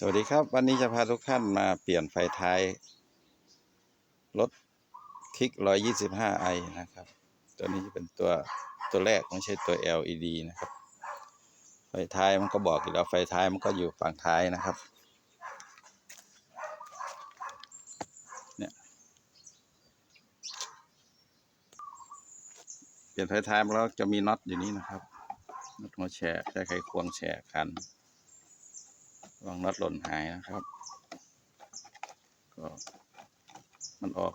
สวัสดีครับ วันนี้จะพาทุกท่านมาเปลี่ยนไฟท้ายรถคลิก 125i นะครับ ตัวนี้จะเป็นตัวตัวแรกไม่ใช่ตัว LED นะครับ ไฟท้ายมันก็บอกอยู่แล้วไฟท้ายมันก็อยู่ฝั่งท้ายนะครับเนี่ยเปลี่ยนไฟท้ายแล้วจะมีน็อตอยู่นี่นะครับน็อตหัวแฉกใช้ไขควงแฉกคัน วางน็อตหล่นหายนะครับ ก็มันออก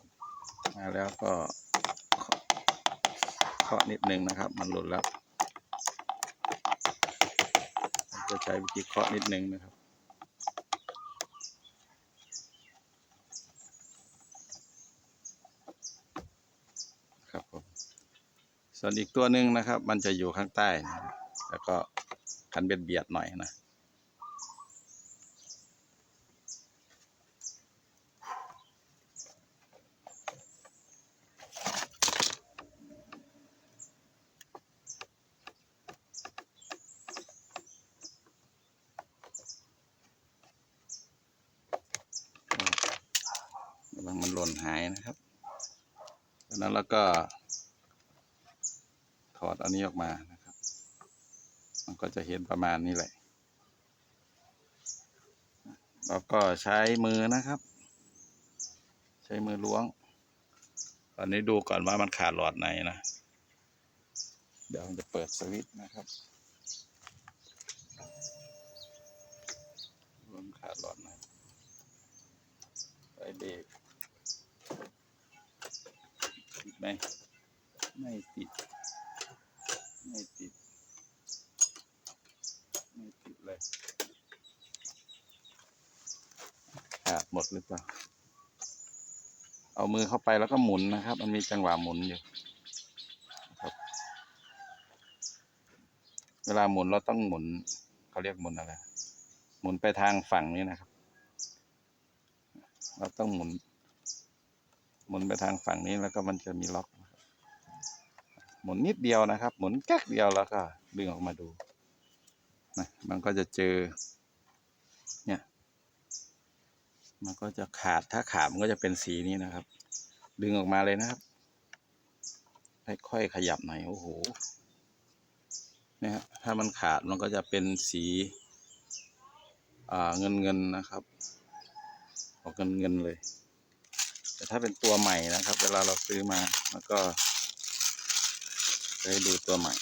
มาแล้วก็เคาะนิดนึงนะครับ มันหล่นแล้วจะใช้วิธีเคาะนิดนึงนะครับครับผมส่วนอีกตัวหนึ่งนะครับ มันจะอยู่ข้างใต้นะแล้วก็คันเบียดเบียดหน่อยนะวังมัน หายนะครับจากนั้นแล้วก็ ถอดอันนี้ออกมานะครับ มันก็จะเห็นประมาณนี้แหละแล้วก็ใช้มือนะครับ ใช้มือล้วง ตอนนี้ดูก่อนว่ามันขาดหลอดไหนนะ เดี๋ยวจะเปิดสวิตช์นะครับว่ามันขาดหลอดไหน ไฟเบรกติด ไหม ไม่ติด ไม่ติด ไม่ติดเลยขาดหมดหรือเปล่า เอามือเข้าไปแล้วก็หมุนนะครับ มันมีจังหวะหมุนอยู่ครับเวลาหมุนเราต้องหมุนเขาเรียกหมุนอะไร หมุนไปทางฝั่งนี้นะครับ เราต้องหมุน หมุนไปทางฝั่งนี้แล้วก็มันจะมีล็อก หมุนนิดเดียวนะครับ หมุนแก๊กเดียวแล้วก็ดึงออกมาดูนะมันก็จะเจอ เนี่ย มันก็จะขาดถ้าขาดมันก็จะเป็นสีนี้นะครับ ดึงออกมาเลยนะครับ ค่อยๆขยับหน่อยโอ้โหนี่ยฮะถ้ามันขาดมันก็จะเป็นสีเงินเงินๆนะครับ ออกเงินเงินๆเลย แต่ถ้าเป็นตัวใหม่นะครับ เวลาเราซื้อมาแล้วก็จะให้ดูตัวใหม่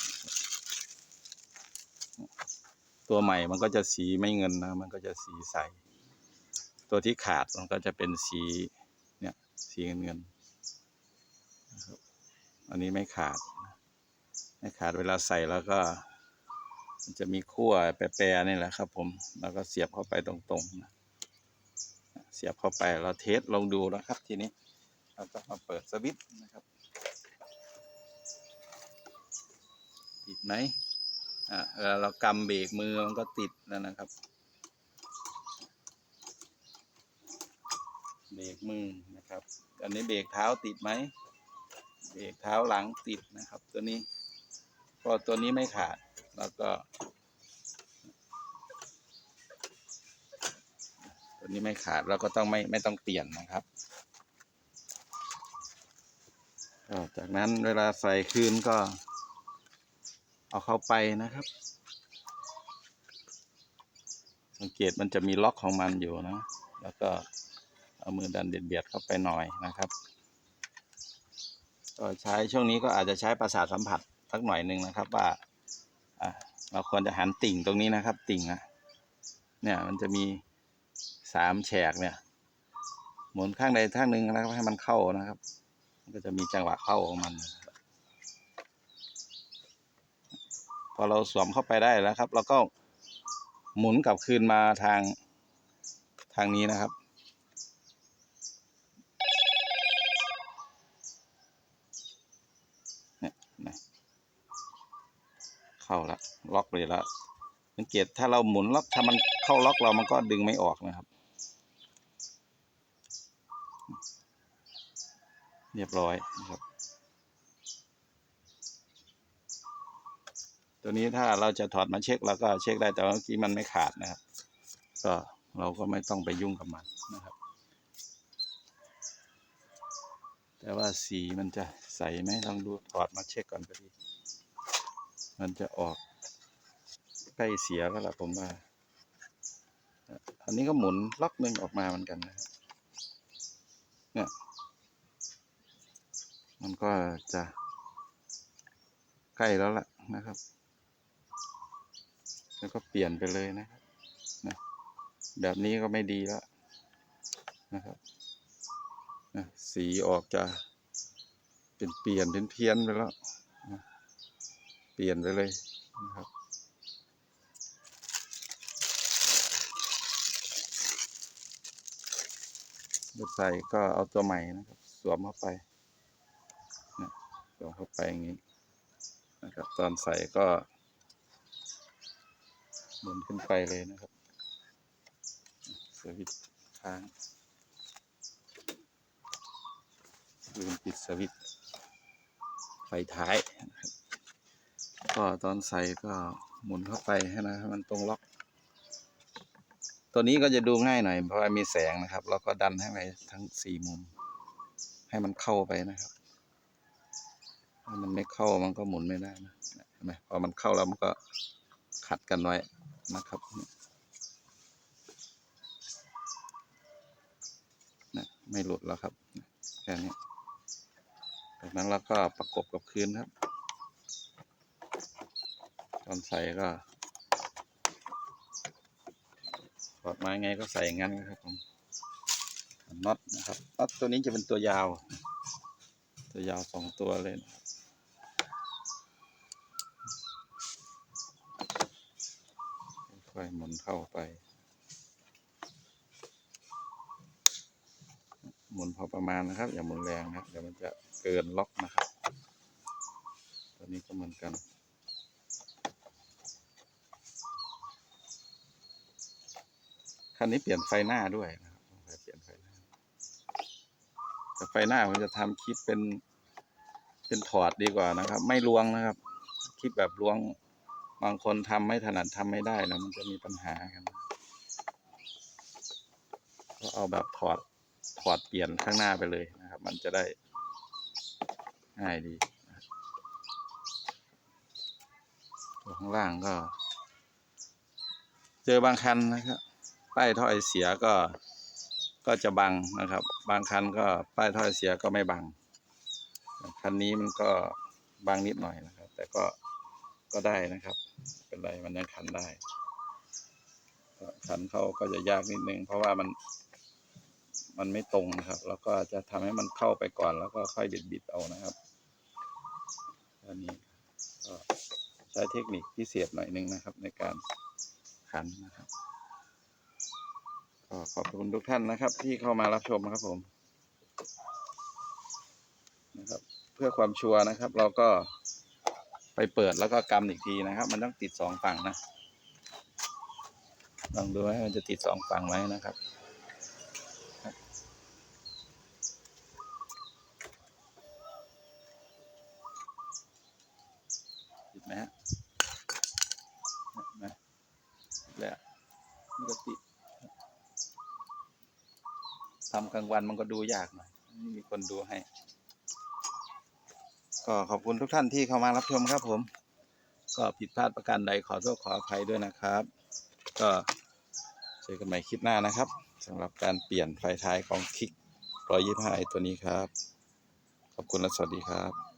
ตัวใหม่มันก็จะสีไม่เงินนะ มันก็จะสีใส ตัวที่ขาดมันก็จะเป็นสีเนี่ยสีเงินเงินอันนี้ไม่ขาด ไม่ขาดเวลาใส่แล้วก็ มันจะมีขั้วแปรๆนี่แหละครับ ผม แล้วก็เสียบเข้าไปตรงๆนะ สียบเข้าไปเราเทสลองดูนะครับทีนี้เราก็มาเปิดสวิตช์นะครับติดไหมอ่าเวลาเรากำเบรกมือมันก็ติดแล้วนะครับเบรกมือนะครับ อันนี้เบรกเท้าติดไหมเบรกเท้าหลังติดนะครับ ตัวนี้ ก็ตัวนี้ไม่ขาด แล้วก็ ตัว นี้ไม่ขาดเราก็ต้องไม่ไม่ต้องเปลี่ยนนะครับจากนั้นเวลาใส่คืนก็ เอาเข้าไปนะครับ สังเกตมันจะมีล็อกของมันอยู่นะ แล้วก็เอามือดันเบียดๆเข้าไปหน่อยนะครับก็ใช้ช่วงนี้ก็อาจจะใช้ประสาทสัมผัสสักหน่อยหนึ่งนะครับว่าเราควรจะหันติ่งตรงนี้นะครับ ติ่งอะเนี่ยมันจะมี สามแฉกเนี่ย หมุนข้างใดข้างหนึ่งแล้วให้มันเข้านะครับ มันก็จะมีจังหวะเข้าของมัน พอเราสวมเข้าไปได้แล้วครับ เราก็หมุนกลับคืนมาทางทางนี้นะครับ เนี่ยนะเข้าละล็อกเลยแล้วสังเกตถ้าเราหมุนล็อกถ้ามันเข้าล็อกเรามันก็ดึงไม่ออกนะครับ เรียบร้อยนะครับ ตัวนี้ถ้าเราจะถอดมาเช็คเราก็เช็คได้แต่ว่าเมื่อกี้มันไม่ขาดนะครับ ก็เราก็ไม่ต้องไปยุ่งกับมันนะครับ แต่ว่าสีมันจะใสไหมลองดูถอดมาเช็คก่อนก็ดี มันจะออกใกล้เสียแล้วล่ะผมว่า อันนี้ก็หมุนล็อกหนึ่งออกมาเหมือนกันนะครับเนี่ย มันก็จะใกล้แล้วล่ะนะครับ แล้วก็เปลี่ยนไปเลยนะครับนะแบบนี้ก็ไม่ดีแล้วนะครับนะสีออกจะเป็นเปลี่ยนเป็นเพี้ยนไปแล้วนะเปลี่ยนไปเลยนะครับใส่ก็เอาตัวใหม่นะครับ สวมเข้าไป นะสวมเข้าไปอย่างนี้นะครับ ตอนใส่ก็หมุนขึ้นไปเลยนะครับสวิตช์ค้างลืมปิดสวิตช์ไฟท้ายนะครับก็ตอนใส่ก็หมุนเข้าไปให้นะให้มันตรงล็อก ตัวนี้ก็จะดูง่ายหน่อยเพราะว่ามีแสงนะครับ แล้วก็ดันให้ไปทั้งสี่มุม ให้มันเข้าไปนะครับ ถ้ามันไม่เข้ามันก็หมุนไม่ได้นะเห็นไหมพอมันเข้าแล้วมันก็ขัดกันไว้นะครับนะไม่หลุดแล้วครับแค่นี้จากนั้นเราก็ประกบกับพื้นครับ ตอนใส่ก็ถอดมาไงก็ใส่อย่างนั้นนะครับผมน็อตนะครับน็อตตัวนี้จะเป็นตัวยาว ตัวยาวสองตัวเลยนะ ค่อยหมุนเข้าไป หมุนพอประมาณนะครับ อย่าหมุนแรงนะครับเดี๋ยวมันจะเกินล็อกนะครับ ตัวนี้ก็เหมือนกันคันนี้เปลี่ยนไฟหน้าด้วยนะครับไปเปลี่ยนไฟหน้าแต่ไฟหน้าผมจะทำคลิปเป็นเป็นถอดดีกว่านะครับ ไม่ลวงนะครับ คลิปแบบลวง บางคนทำไม่ถนัดทำไม่ได้แล้วมันจะมีปัญหากันก็เอาแบบถอดถอดเปลี่ยนข้างหน้าไปเลยนะครับ มันจะได้ง่ายดีตัวข้างล่างก็ เจอบางคันนะครับป้ายถ้อยเสียก็ก็จะบังนะครับ บางคันก็ป้ายถ้อยเสียก็ไม่บังคันนี้มันก็บังนิดหน่อยนะครับ แต่ก็ก็ได้นะครับ เป็นไรมันยังขันได้ขันเขาก็จะยากนิดนึง เพราะว่ามันมันไม่ตรงนะครับ แล้วก็จะทำให้มันเข้าไปก่อน แล้วก็ค่อยบิดบิดๆเอานะครับอันนี้ก็ใช้เทคนิคพิเศษหน่อยนึงนะครับ ในการขันนะครับก็ขอบคุณทุกท่านนะครับ ที่เข้ามารับชมนะครับผมนะครับ เพื่อความชัวร์นะครับ เราก็ ไปเปิดแล้วก็กำอีกทีนะครับ มันต้องติดสองฝั่งนะลองดูว่ามันจะติดสองฝั่งไหมนะครับติดไหมฮะนไมติดแล้วมันก็ติดทำกลางวันมันก็ดูยากหน่อยมีคนดูให้ ก็ขอบคุณทุกท่านที่เข้ามารับชมครับผม ก็ผิดพลาดประการใดขอโทษขออภัยด้วยนะครับ ก็เจอกันใหม่คลิปหน้านะครับสำหรับการเปลี่ยนไฟท้ายของคิก125ไอตัวนี้ครับ ขอบคุณและสวัสดีครับ